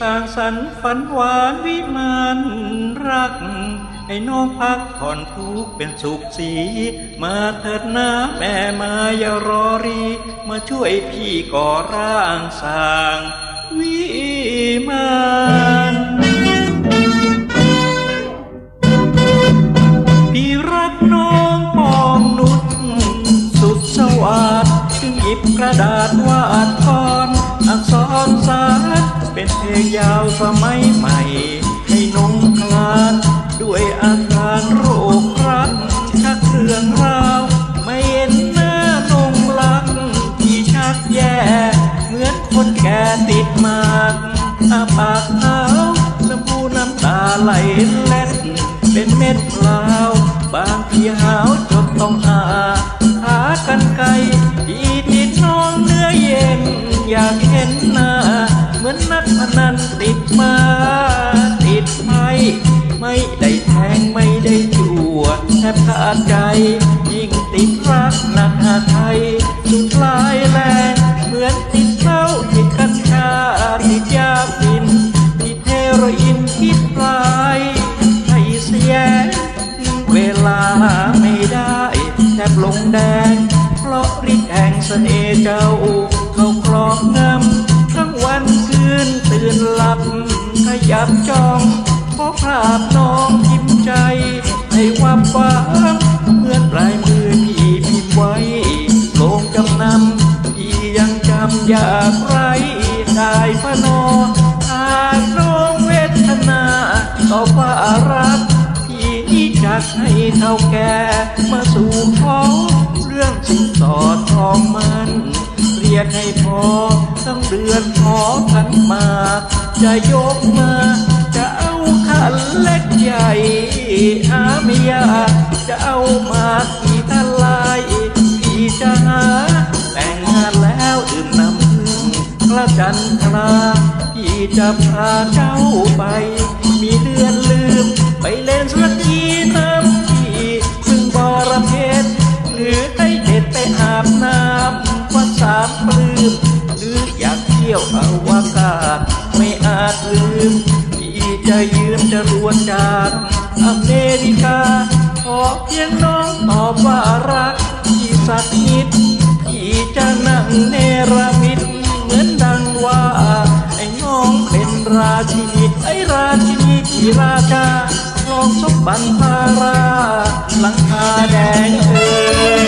สร้างสรรค์ฝันหวานวิมานรัก ให้น้องพักผ่อนทุกข์เป็นสุขสี มาเถิดนะแม่มาอย่ารอรี มาช่วยพี่ก่อร่างสร้างวิมาน เป็นเพลงยาวสมัยใหม่ ให้นงคลานด้วยอาการโรครักชักเครื่องราว ไม่เห็นหน้านงลัก ที่ชักแย่ เหมือนคนแก่ติดมากอาปากขาน้ำพูน้ำตาไหลเล็ดเป็นเม็ดเปล่าบางทีหาวจนต้องอา นักพนันติดมา ติดไมไม่ได้แทงไม่ได้จั่วแทบขาดใจ ยิ่งติดรักหนักหาไทยสุดลายแรงเหมือนติดเหล้าติดกัญชาติดยาฟินติดเฮโรอีนคิดปลายให้เสียเวลาไม่ได้แทบลงแดง เพราะฤทธิ์แห่งเสน่ห์เจ้าเขาครอบง หลับขยับจ้องเพราะภาพน้องพิมใจ ให้วับฟ้าเหมือนปลายมือพี่พิมพ์ไว้ลงจำนำพี่ยังจำอยากไรได้พนอหากน้องเวทนาต่อว่ารักพี่จักให้เท่าแก่มาสู่ขอเรื่องสินสอดทองมันเรี ยกให้พอต้องเดือนขอขันมา จะยกมา จะเอาขันเล็กใหญ่หาไม่ยากจะเอามากี่ทลายพี่จะหาแต่งงานแล้วดื่มน้ำพึ่งกระจันทราพี่จะพาเจ้าไป มีเดือนลืมไปเล่นสัก ม หรืออยากเที่ยวอวกาศไม่อาจลืมพี่จะยืมจะรวนจากอเมริกา ขอเพียงน้องตอบว่ารักที่สักนิดที่จะนั่งเนรมิตเหมือนดังว่า ไอ้น้องเป็นราชินีไอ้ราชินีที่ราชาลองสมบันพาราหลังคาแดงเอ่